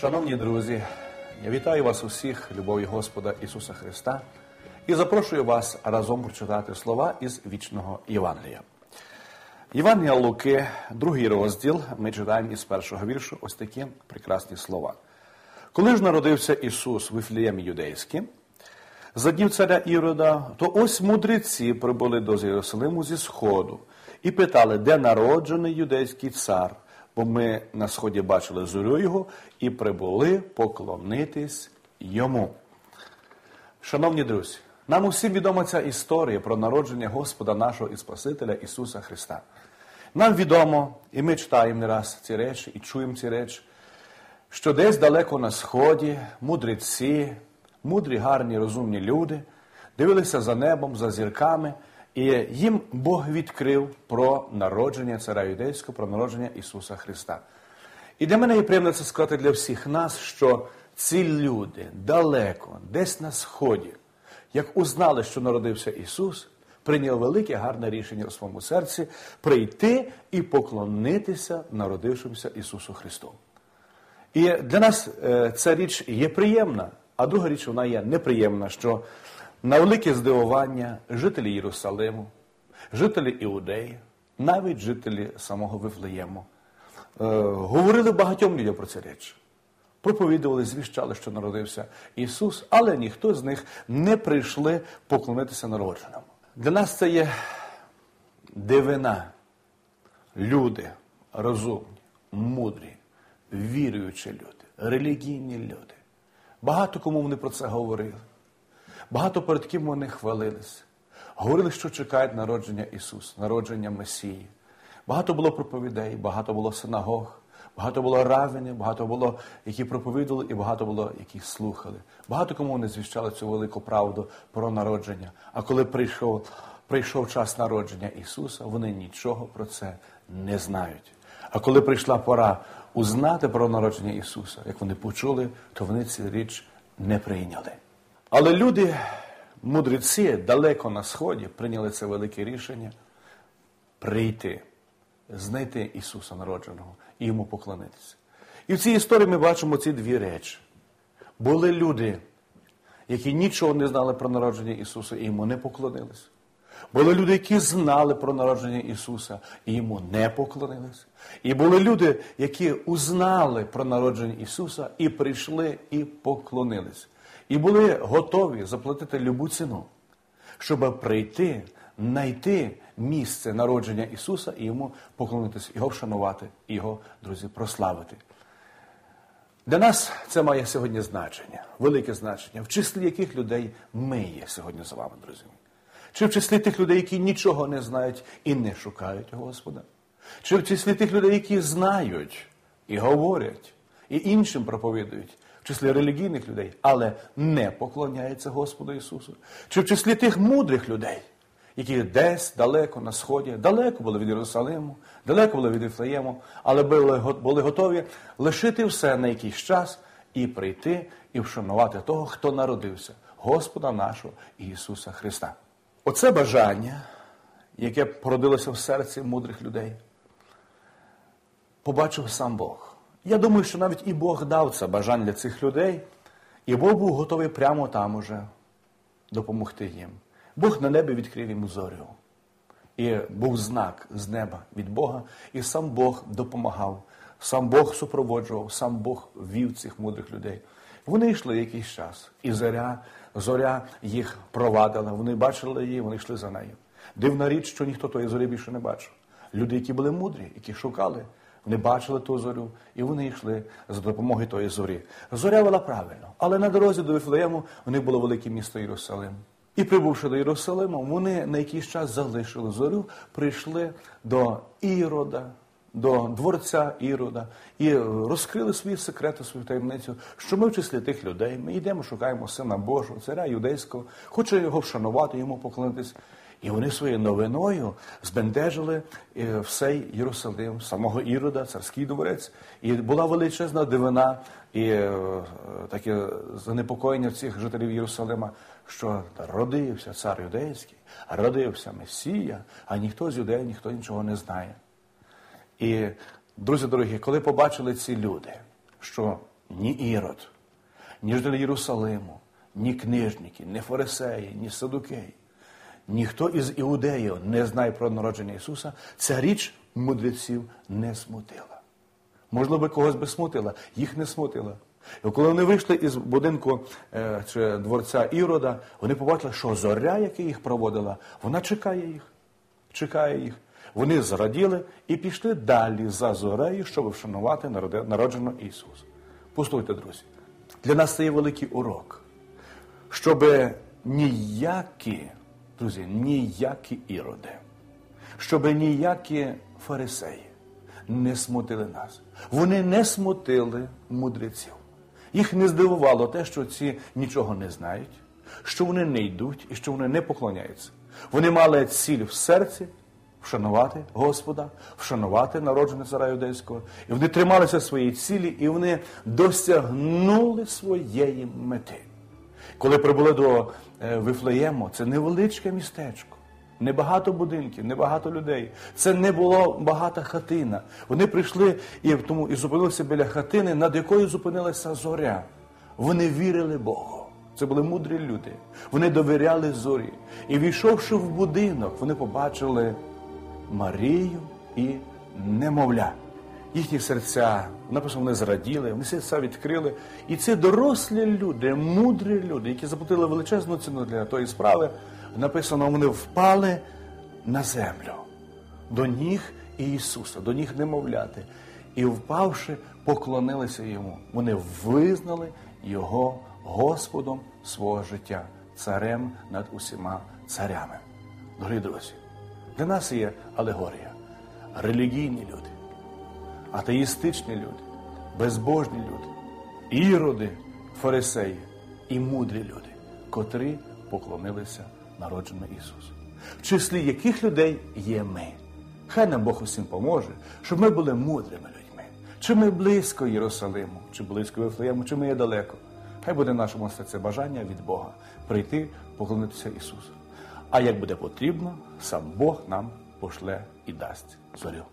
Шановні друзі, я вітаю вас усіх, любов'ю Господа Ісуса Христа, і запрошую вас разом прочитати слова із вічного Євангелія. Євангелія Луки, другий розділ, ми читаємо із першого віршу ось такі прекрасні слова. Коли ж народився Ісус в Іфліємі Юдейській, за днів царя Ірода, то ось мудреці прибули до Єрусалиму зі Сходу і питали, де народжений юдейський цар, бо ми на сході бачили зорю його і прибули поклонитись йому. Шановні друзі, нам усім відома ця історія про народження Господа нашого і Спасителя Ісуса Христа. Нам відомо, і ми читаємо не раз ці речі, і чуємо ці речі, що десь далеко на сході мудреці, мудрі, гарні, розумні люди дивилися за небом, за зірками, і їм Бог відкрив про народження царя юдейського, про народження Ісуса Христа. І для мене є приємно це сказати для всіх нас, що ці люди далеко, десь на сході, як узнали, що народився Ісус, прийняли велике гарне рішення у своєму серці прийти і поклонитися народившимся Ісусу Христу. І для нас е, ця річ є приємна, а друга річ вона є неприємна, що на велике здивування жителі Єрусалиму, жителі Іудеї, навіть жителі самого Вифлеєму, е, говорили багатьом людям про ці речі. Проповідували, звіщали, що народився Ісус, але ніхто з них не прийшли поклонитися народженому. Для нас це є дивина. Люди розумні, мудрі, віруючі люди, релігійні люди. Багато кому вони про це говорили. Багато перед ким вони хвалилися. Говорили, що чекають народження Ісуса, народження Месії. Багато було проповідей, багато було синагог, багато було равенів, багато було, які проповідували, і багато було, які слухали. Багато кому вони звіщали цю велику правду про народження. А коли прийшов, прийшов час народження Ісуса, вони нічого про це не знають. А коли прийшла пора узнати про народження Ісуса, як вони почули, то вони цю річ не прийняли. Але люди, мудреці, далеко на сході прийняли це велике рішення прийти, знайти Ісуса народженого і йому поклонитися. І в цій історії ми бачимо ці дві речі. Були люди, які нічого не знали про народження Ісуса і йому не поклонилися. Були люди, які знали про народження Ісуса і йому не поклонилися. І були люди, які узнали про народження Ісуса і прийшли і поклонились. І були готові заплатити любу ціну, щоб прийти, знайти місце народження Ісуса і йому поклонитися, його вшанувати, його, друзі, прославити. Для нас це має сьогодні значення, велике значення, в числі яких людей ми є сьогодні з вами, друзі. Чи в числі тих людей, які нічого не знають і не шукають Господа? Чи в числі тих людей, які знають і говорять, і іншим проповідують, числі релігійних людей, але не поклоняються Господу Ісусу? Чи в числі тих мудрих людей, які десь далеко на сході, далеко були від Єрусалиму, далеко були від Іфлеєму, але були, були готові лишити все на якийсь час і прийти і вшанувати того, хто народився, Господа нашого Ісуса Христа. Оце бажання, яке породилося в серці мудрих людей, побачив сам Бог. Я думаю, що навіть і Бог дав це бажання для цих людей, і Бог був готовий прямо там уже допомогти їм. Бог на небі відкрив йому зорю. І був знак з неба від Бога, і сам Бог допомагав, сам Бог супроводжував, сам Бог вів цих мудрих людей. Вони йшли якийсь час, і зоря, зоря їх провадила. Вони бачили її, вони йшли за нею. Дивна річ, що ніхто тої зорі більше не бачив. Люди, які були мудрі, які шукали, вони бачили ту зорю, і вони йшли за допомогою тої зорі. Зоря вела правильно, але на дорозі до Вифлеєму вони було велике місто Єрусалим. І прибувши до Єрусалиму, вони на якийсь час залишили зорю, прийшли до Ірода, до дворця Ірода і розкрили свої секрети, свою таємницю, що ми в числі тих людей, ми йдемо, шукаємо сина Божого, царя юдейського, хоче його вшанувати, йому поклонитись. І вони своєю новиною збентежили всей Єрусалим, самого Ірода, царський дворець. І була величезна дивина і таке занепокоєння всіх жителів Єрусалима, що родився цар юдейський, родився Месія, а ніхто з юдеїв, ніхто нічого не знає. І, друзі дорогі, коли побачили ці люди, що ні Ірод, ні жителі Єрусалиму, ні книжники, ні фарисеї, ні садукеї, ніхто із іудеїв не знає про народження Ісуса, ця річ мудреців не смутила. Можливо, когось би смутила, їх не смутила. І коли вони вийшли із будинку е, чи дворця Ірода, вони побачили, що зоря, яка їх проводила, вона чекає їх. Чекає їх. Вони зраділи і пішли далі за зорею, щоб вшанувати народженого Ісуса. Послухайте, друзі, для нас це є великий урок, щоб ніякі, друзі, ніякі іроди, щоб ніякі фарисеї не смутили нас. Вони не смутили мудреців. Їх не здивувало те, що ці нічого не знають, що вони не йдуть і що вони не поклоняються. Вони мали ціль в серці вшанувати Господа, вшанувати народження цара юдейського. І вони трималися своєї цілі, і вони досягнули своєї мети. Коли прибули до е, Вифлеєму, це невеличке містечко. Небагато будинків, небагато людей. Це не було багата хатина. Вони прийшли і тому і зупинилися біля хатини, над якою зупинилася зоря. Вони вірили Богу. Це були мудрі люди. Вони довіряли зорі. І війшовши в будинок, вони побачили Марію і немовля. Їхні серця, написано, вони зраділи, вони серця відкрили. І це дорослі люди, мудрі люди, які заплатили величезну ціну для тої справи написано, вони впали на землю до ніг Ісуса, до ніг немовляти. І, впавши, поклонилися йому. Вони визнали Його Господом свого життя, царем над усіма царями. Дорогі друзі, для нас є алегорія, релігійні люди, атеїстичні люди, безбожні люди, іроди, фарисеї і мудрі люди, котрі поклонилися народжено Ісус, в числі яких людей є ми. Хай нам Бог усім поможе, щоб ми були мудрими людьми. Чи ми близько Єрусалиму, чи близько Вифлеєму, чи ми є далеко. Хай буде нашому серці бажання від Бога прийти, поклонитися Ісусу. А як буде потрібно, сам Бог нам пошле і дасть зорю.